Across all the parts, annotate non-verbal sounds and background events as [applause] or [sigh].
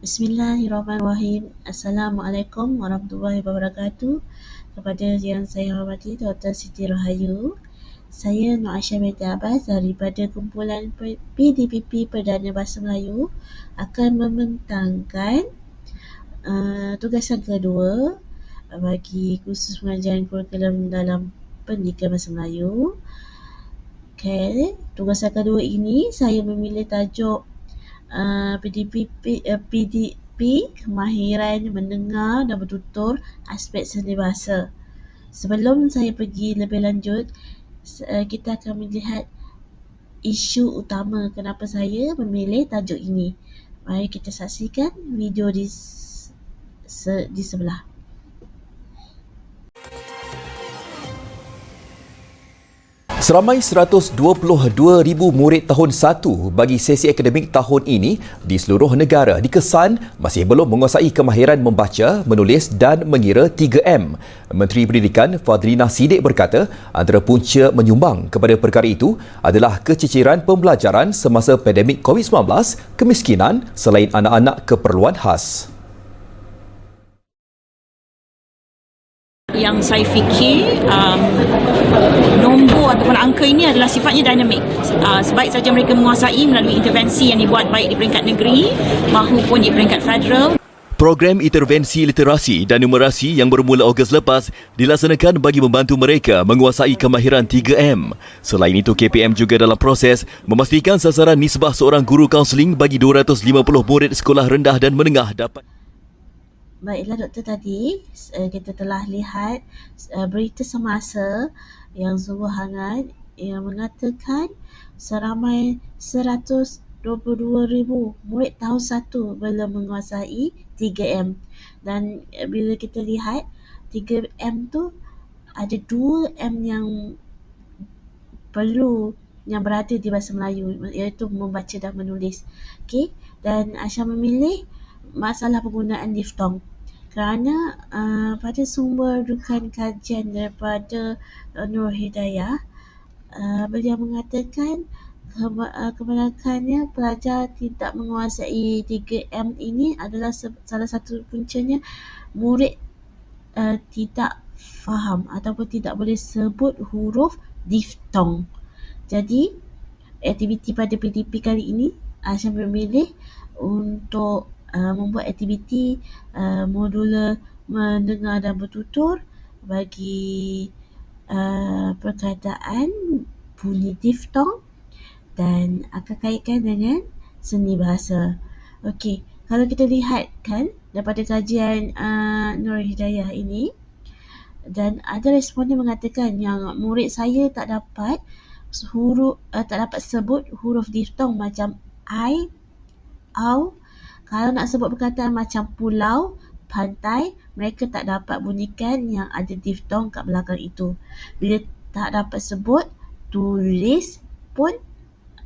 Bismillahirrahmanirrahim. Assalamualaikum warahmatullahi wabarakatuh. Kepada yang saya hormati Dr. Siti Rahayu, saya Nur Aisyah binti Abbas daripada kumpulan PDPP Perdana Bahasa Melayu akan membentangkan uh, tugasan kedua bagi kursus pengajaran kurikulum dalam pendidikan Bahasa Melayu. Okay, tugasan kedua ini saya memilih tajuk PDP, uh, PDP kemahiran mendengar dan bertutur aspek seni bahasa. Sebelum saya pergi lebih lanjut, uh, kita akan melihat isu utama kenapa saya memilih tajuk ini. Mari kita saksikan video di di sebelah. Seramai 122,000 murid tahun 1 bagi sesi akademik tahun ini di seluruh negara dikesan masih belum menguasai kemahiran membaca, menulis dan mengira 3M. Menteri Pendidikan Fadrina Sidik berkata antara punca menyumbang kepada perkara itu adalah keciciran pembelajaran semasa pandemik COVID-19, kemiskinan selain anak-anak keperluan khas. Yang saya fikir um, nombor ataupun angka ini adalah sifatnya dinamik uh, sebaik saja mereka menguasai melalui intervensi yang dibuat baik di peringkat negeri maupun di peringkat federal Program intervensi literasi dan numerasi yang bermula Ogos lepas dilaksanakan bagi membantu mereka menguasai kemahiran 3M. Selain itu, KPM juga dalam proses memastikan sasaran nisbah seorang guru kaunseling bagi 250 murid sekolah rendah dan menengah dapat Baiklah doktor tadi uh, kita telah lihat uh, berita semasa yang sungguh hangat yang mengatakan seramai 122,000 murid tahun 1 belum menguasai 3M dan uh, bila kita lihat 3M tu ada 2M yang perlu yang berada di bahasa Melayu iaitu membaca dan menulis. Okey dan Aisyah memilih masalah penggunaan diftong kerana uh, pada sumber rukan kajian daripada uh, Nur Hidayah uh, beliau mengatakan uh, kebanyakannya pelajar tidak menguasai 3M ini adalah salah satu puncanya murid uh, tidak faham ataupun tidak boleh sebut huruf diftong. Jadi aktiviti pada PDP kali ini Aisyah memilih untuk uh, membuat aktiviti uh, modul mendengar dan bertutur bagi uh, perkataan bunyi diftong dan akan kaitkan dengan seni bahasa. Okey, kalau kita lihat kan daripada kajian uh, Nur Hidayah ini dan ada responden mengatakan yang murid saya tak dapat huruf uh, tak dapat sebut huruf diftong macam I, au, kalau nak sebut perkataan macam pulau, pantai, mereka tak dapat bunyikan yang ada diftong kat belakang itu. Bila tak dapat sebut, tulis pun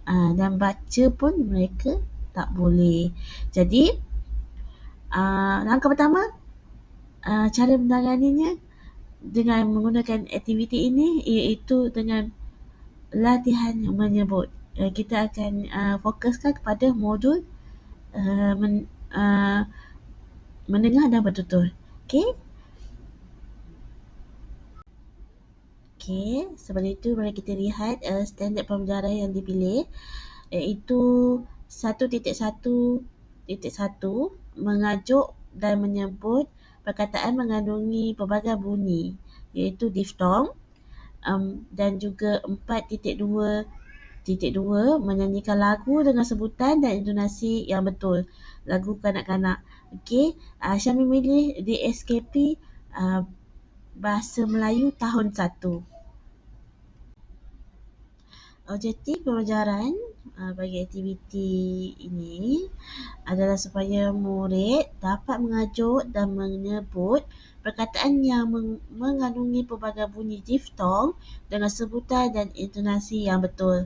uh, dan baca pun mereka tak boleh. Jadi, uh, langkah pertama, uh, cara menanganinya dengan menggunakan aktiviti ini iaitu dengan latihan menyebut. Kita akan uh, fokuskan kepada modul Uh, men, uh, mendengar dan bertutur. Okey? Okey, sebelum itu mari kita lihat uh, standard pembelajaran yang dipilih iaitu 1.1.1 mengajuk dan menyebut perkataan mengandungi pelbagai bunyi iaitu diftong um, dan juga 4.2 Titik dua, menyanyikan lagu dengan sebutan dan intonasi yang betul. Lagu kanak-kanak. Okey, Aisyah memilih DSKP uh, Bahasa Melayu tahun satu. Objektif pembelajaran uh, bagi aktiviti ini adalah supaya murid dapat mengajuk dan menyebut perkataan yang mengandungi pelbagai bunyi diftong dengan sebutan dan intonasi yang betul.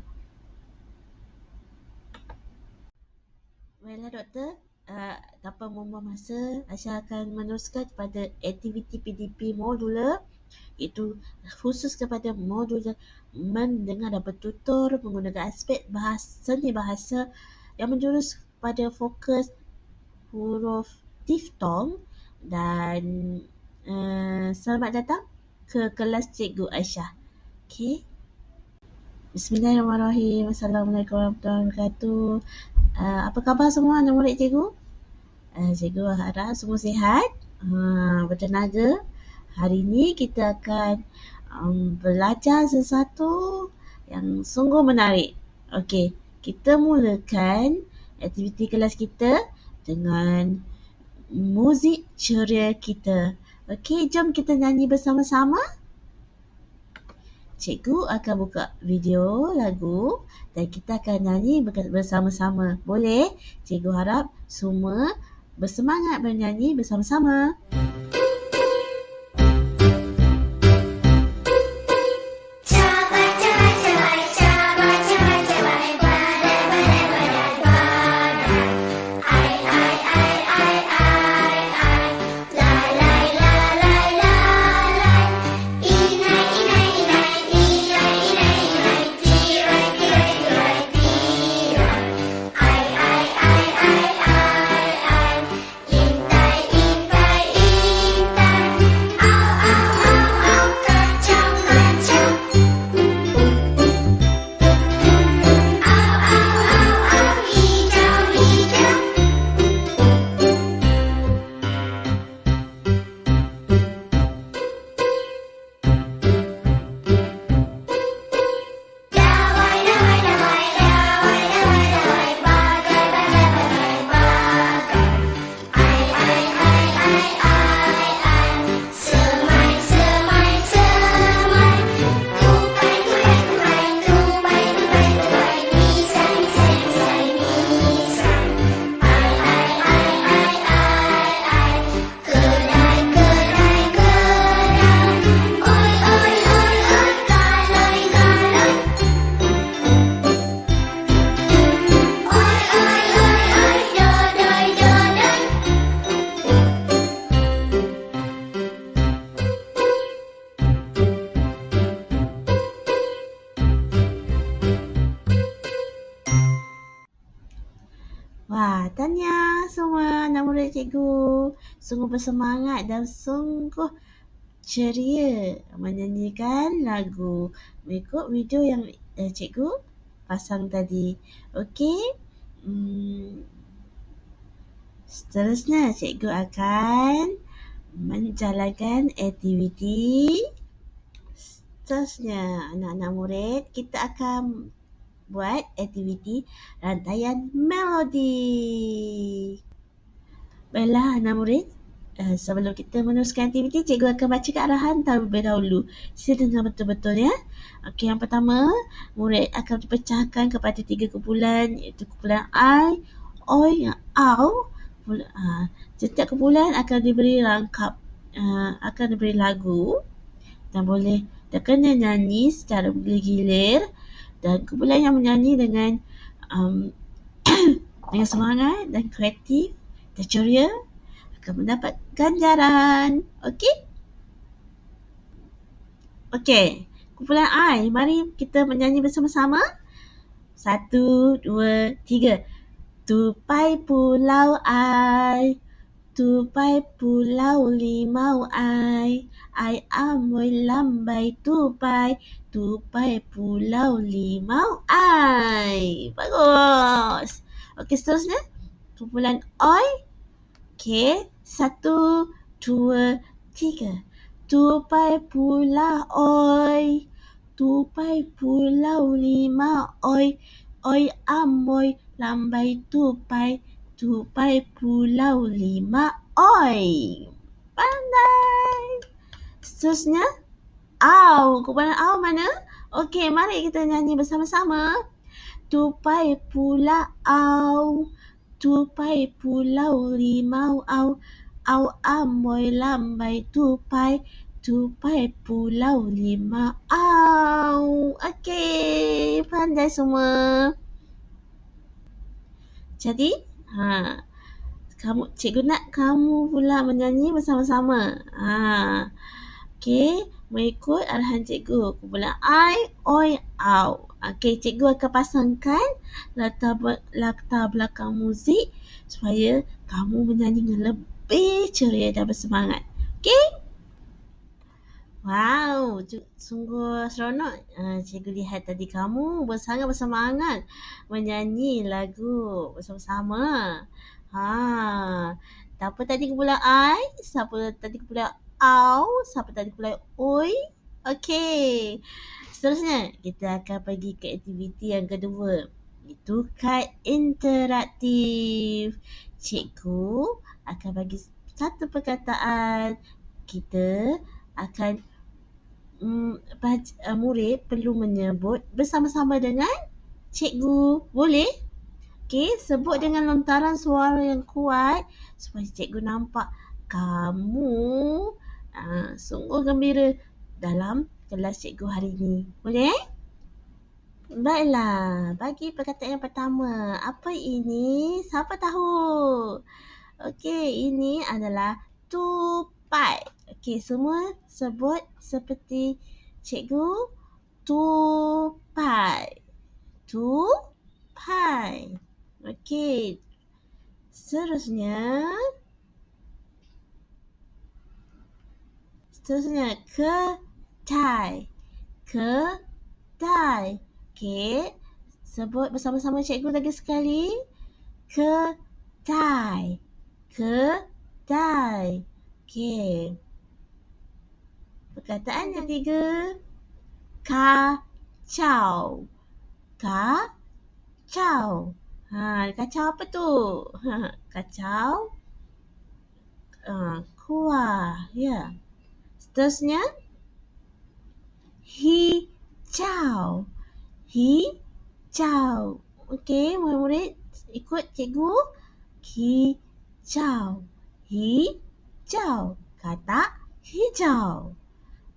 Baiklah doktor, uh, tanpa membuang masa, Aisyah akan meneruskan kepada aktiviti PDP modular itu khusus kepada modul mendengar dan bertutur menggunakan aspek bahasa seni bahasa yang menjurus pada fokus huruf diftong dan uh, selamat datang ke kelas Cikgu Aisyah. Okey. Bismillahirrahmanirrahim. Assalamualaikum warahmatullahi wabarakatuh. Uh, apa khabar semua anak murid cikgu? Uh, cikgu harap semua sihat, uh, bertenaga. Hari ini kita akan um, belajar sesuatu yang sungguh menarik. Okey, kita mulakan aktiviti kelas kita dengan muzik ceria kita. Okey, jom kita nyanyi bersama-sama. Cikgu akan buka video lagu dan kita akan nyanyi bersama-sama. Boleh? Cikgu harap semua bersemangat bernyanyi bersama-sama. Wah, Sungguh bersemangat dan sungguh ceria menyanyikan lagu mengikut video yang eh, cikgu pasang tadi. Okey. Hmm. Seterusnya cikgu akan menjalankan aktiviti seterusnya anak-anak murid kita akan buat aktiviti rantaian melodi. Baiklah anak murid, uh, sebelum kita meneruskan aktiviti, cikgu akan baca arahan terlebih dahulu. Sila dengar betul-betul ya. Okey, yang pertama, murid akan dipecahkan kepada tiga kumpulan iaitu kumpulan I, Oi, Au. Uh, setiap kumpulan akan diberi rangkap, uh, akan diberi lagu dan boleh dan kena nyanyi secara bergilir dan kumpulan yang menyanyi dengan um, [coughs] dengan semangat dan kreatif dan ceria akan mendapat ganjaran. Okey? Okey. Kumpulan I, mari kita menyanyi bersama-sama. Satu, dua, tiga. Tupai pulau I, tupai pulau limau I, I amoy lambai tupai, tupai pulau limau ai. Bagus. Okey, seterusnya. Kumpulan oi. Okey, satu, dua, tiga. Tupai pulau oi. Tupai pulau lima oi. Oi amoy lambai tupai. Tupai pulau lima oi. Pandai. Seterusnya. Au, kumpulan au mana? Okey, mari kita nyanyi bersama-sama. Tupai pula au, tupai pulau limau au, au amoy lambai tupai, tupai pulau lima au. Okey, pandai semua. Jadi, ha, kamu cikgu nak kamu pula menyanyi bersama-sama. Ha. Okey mengikut arahan cikgu. Kumpulan I, oi, au. Okey, cikgu akan pasangkan latar, latar belakang muzik supaya kamu menyanyi dengan lebih ceria dan bersemangat. Okey? Wow, sungguh seronok uh, cikgu lihat tadi kamu sangat bersemangat menyanyi lagu bersama-sama. Ha, siapa tadi kumpulan I? Siapa tadi kumpulan Au? Siapa tadi kumpulan Oi? Okey. Seterusnya, kita akan pergi ke aktiviti yang kedua. Itu kad interaktif. Cikgu akan bagi satu perkataan. Kita akan um, murid perlu menyebut bersama-sama dengan cikgu. Boleh? Okey, sebut dengan lontaran suara yang kuat supaya cikgu nampak kamu uh, sungguh gembira dalam kelas cikgu hari ini. Boleh? Baiklah, bagi perkataan yang pertama. Apa ini? Siapa tahu? Okey, ini adalah tupai. Okey, semua sebut seperti cikgu. Tupai. Tupai. Okey. Seterusnya. Seterusnya, ke kedai. Kedai. Okey. Sebut bersama-sama cikgu lagi sekali. Kedai. Kedai. Okey. Perkataan yang ketiga. Kacau. Kacau. Ha, kacau apa tu? [laughs] kacau. Uh, kuah. Ya. Yeah. Seterusnya hijau. Hijau. Okey, murid-murid ikut cikgu. Hijau. Hijau. Kata hijau.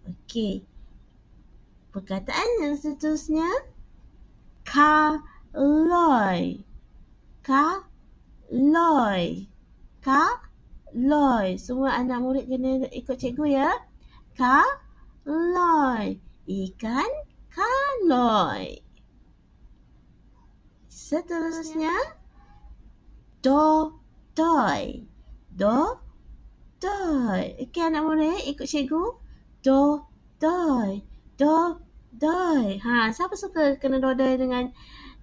Okey. Perkataan yang seterusnya. Kaloi. Kaloi. Kaloi. Semua anak murid kena ikut cikgu ya. Kaloi ikan kaloi. Seterusnya do doi. Do doi. Okey anak murid ikut cikgu. Do doi. Do doi. Ha, siapa suka kena dodoi dengan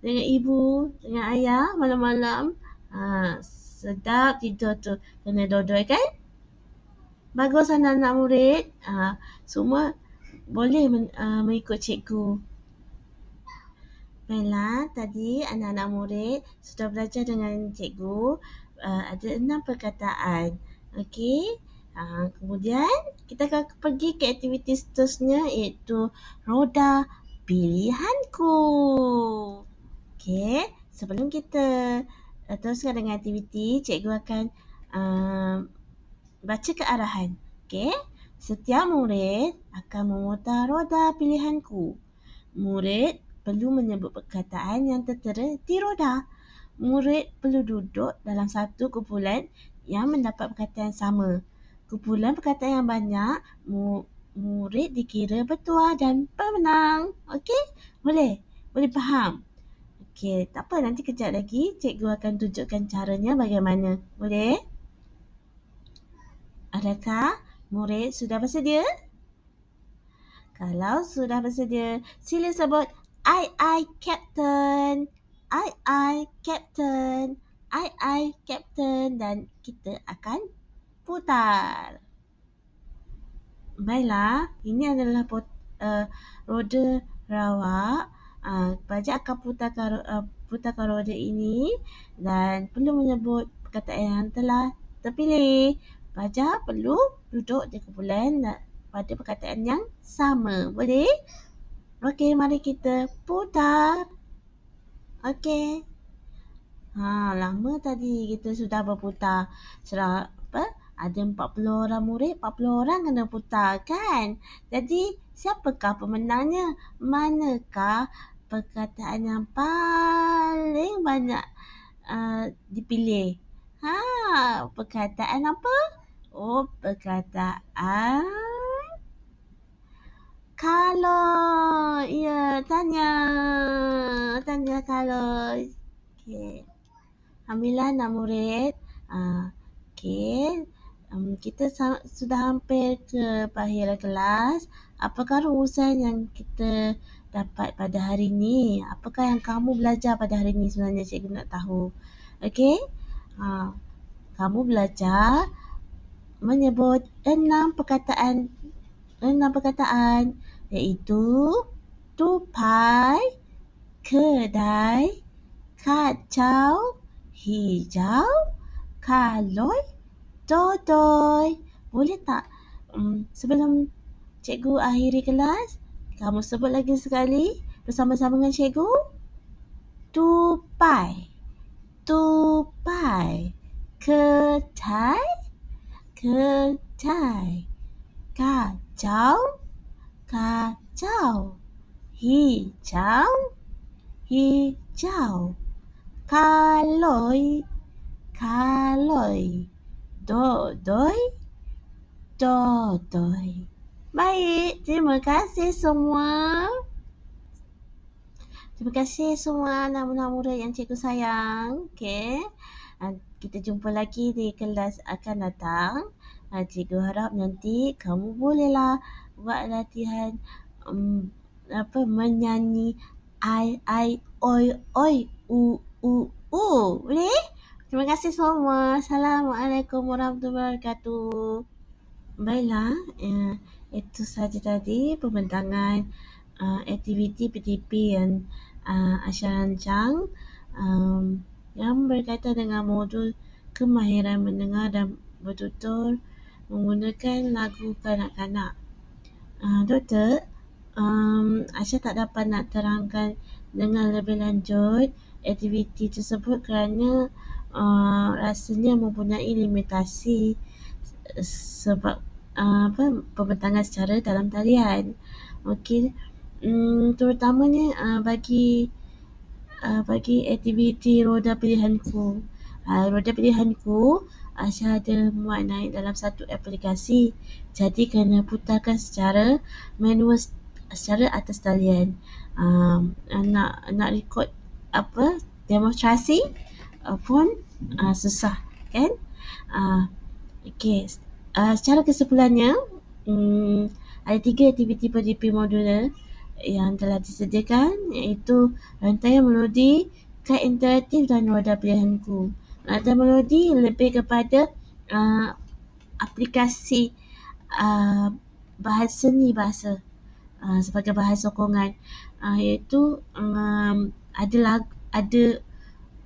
dengan ibu, dengan ayah malam-malam? Ha, sedap tidur tu kena dodoi kan? Bagus anak-anak murid. Ha, semua boleh men, uh, mengikut cikgu. Baiklah, tadi anak-anak murid sudah belajar dengan cikgu uh, ada enam perkataan. Okey. Uh, kemudian kita akan pergi ke aktiviti seterusnya iaitu roda pilihanku. Okey, sebelum kita uh, teruskan dengan aktiviti, cikgu akan uh, baca kearahan. Okey. Setiap murid akan memutar roda pilihanku. Murid perlu menyebut perkataan yang tertera di roda. Murid perlu duduk dalam satu kumpulan yang mendapat perkataan sama. Kumpulan perkataan yang banyak, murid dikira bertuah dan pemenang. Okey? Boleh? Boleh faham? Okey, tak apa nanti kejap lagi cikgu akan tunjukkan caranya bagaimana. Boleh? Adakah Murid sudah bersedia? Kalau sudah bersedia, sila sebut I, I, Captain. I, I, Captain. I, I, Captain. Dan kita akan putar. Baiklah, ini adalah pot, uh, roda rawak. Uh, pajak akan putarkan, uh, putarkan roda ini dan perlu menyebut perkataan yang telah terpilih. Pelajar perlu duduk di kumpulan pada perkataan yang sama. Boleh? Okey, mari kita putar. Okey. Ha, lama tadi kita sudah berputar. Serah apa? Ada 40 orang murid, 40 orang kena putar kan? Jadi, siapakah pemenangnya? Manakah perkataan yang paling banyak uh, dipilih? Ha, perkataan apa? Oh, perkataan Kalau, ya, tanya. Tanya kalau. Okey. Alhamdulillah nak murid. Uh, Okey. Um, kita sudah hampir ke akhir kelas. Apakah rumusan yang kita dapat pada hari ini? Apakah yang kamu belajar pada hari ini sebenarnya cikgu nak tahu. Okey. Uh, kamu belajar menyebut enam perkataan enam perkataan iaitu tupai, kedai, kacau, hijau, kaloi, dodoi. Boleh tak um, sebelum cikgu akhiri kelas, kamu sebut lagi sekali bersama-sama dengan cikgu? Tupai, tupai, kedai, kedai, kacau, kacau, hijau, hijau, kaloi, kaloi, dodoi, dodoi. Baik, terima kasih semua. Terima kasih semua anak-anak murid yang cikgu sayang. Okey. Kita jumpa lagi di kelas akan datang. Cikgu harap nanti kamu bolehlah buat latihan um, apa menyanyi ai ai oi oi u u u. Boleh? Terima kasih semua. Assalamualaikum warahmatullahi wabarakatuh. Baiklah uh, itu saja tadi pembentangan uh, aktiviti PTP yang uh, Asya rancang. Um, yang berkaitan dengan modul kemahiran mendengar dan bertutur menggunakan lagu kanak-kanak. Uh, doktor, um, Aisyah tak dapat nak terangkan dengan lebih lanjut aktiviti tersebut kerana uh, rasanya mempunyai limitasi sebab uh, apa pembentangan secara dalam talian. Okey, um, terutamanya uh, bagi uh, bagi aktiviti roda pilihanku. Uh, roda pilihanku Aisyah ada muat naik dalam satu aplikasi jadi kena putarkan secara manual secara atas talian um, nak nak record apa demonstrasi uh, pun uh, susah kan uh, okay. uh, secara kesimpulannya um, ada tiga aktiviti PDP modular yang telah disediakan iaitu rantaian melodi, kad interaktif dan roda pilihanku. Nada melodi lebih kepada uh, aplikasi uh, bahasa ni bahasa uh, sebagai bahasa sokongan uh, iaitu um, ada lag, ada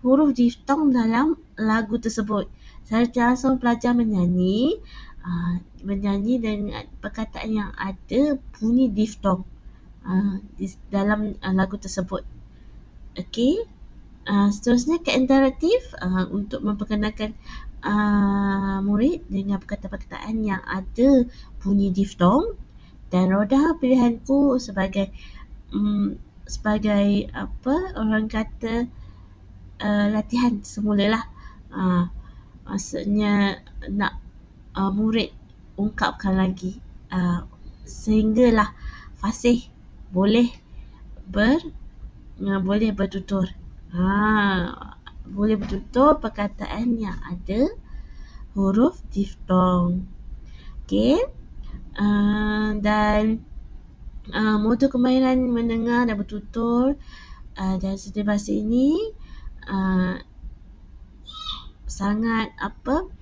huruf diftong dalam lagu tersebut. Saya langsung pelajar menyanyi uh, menyanyi dengan perkataan yang ada bunyi diftong uh, dalam uh, lagu tersebut. Okey. Uh, seterusnya ke interaktif uh, untuk memperkenalkan uh, murid dengan perkataan-perkataan yang ada bunyi diftong dan roda pilihanku sebagai um, sebagai apa orang kata uh, latihan semula lah uh, maksudnya nak uh, murid ungkapkan lagi uh, sehinggalah fasih boleh ber uh, boleh bertutur Ha, boleh bertutur perkataan yang ada huruf diftong. Okey. Uh, dan uh, modul kemahiran mendengar dan bertutur uh, dan sedia bahasa ini uh, sangat apa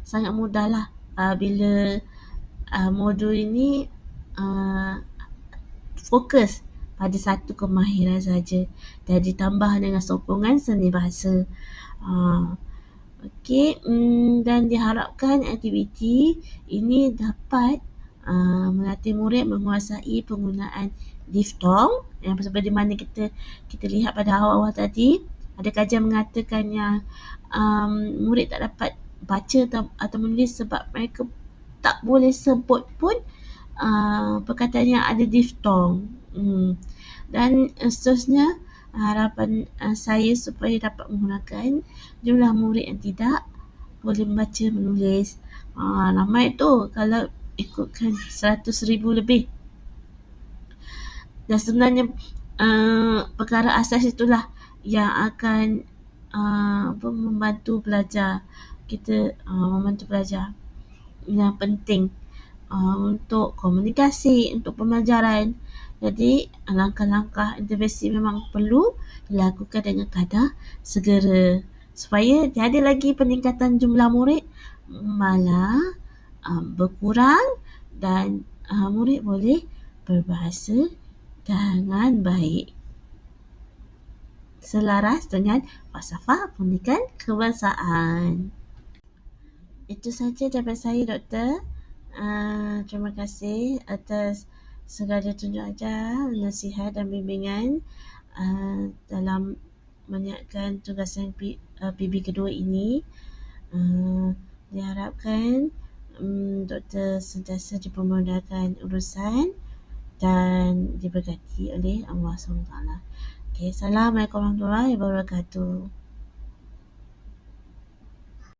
sangat mudahlah uh, bila uh, modul ini uh, fokus pada satu kemahiran saja dan ditambah dengan sokongan seni bahasa. Uh, Okey, um, dan diharapkan aktiviti ini dapat uh, melatih murid menguasai penggunaan diftong yang seperti mana kita kita lihat pada awal-awal tadi ada kajian mengatakan yang um, murid tak dapat baca atau, atau menulis sebab mereka tak boleh sebut pun uh, perkataan yang ada diftong Hmm. Dan uh, seterusnya harapan uh, saya supaya dapat menggunakan jumlah murid yang tidak boleh membaca menulis. Uh, ramai tu kalau ikutkan 100 ribu lebih. Dan sebenarnya uh, perkara asas itulah yang akan uh, membantu pelajar kita uh, membantu pelajar yang penting uh, untuk komunikasi, untuk pembelajaran. Jadi langkah-langkah intervensi memang perlu dilakukan dengan kadar segera supaya tiada lagi peningkatan jumlah murid malah uh, berkurang dan uh, murid boleh berbahasa dengan baik selaras dengan falsafah pendidikan kebangsaan. Itu saja daripada saya, Doktor. Uh, terima kasih atas segala tunjuk ajar, nasihat dan bimbingan uh, dalam menyiapkan tugasan P, uh, PB kedua ini. Uh, diharapkan um, Doktor sentiasa dipermudahkan urusan dan diberkati oleh Allah SWT. Okay, Assalamualaikum warahmatullahi wabarakatuh.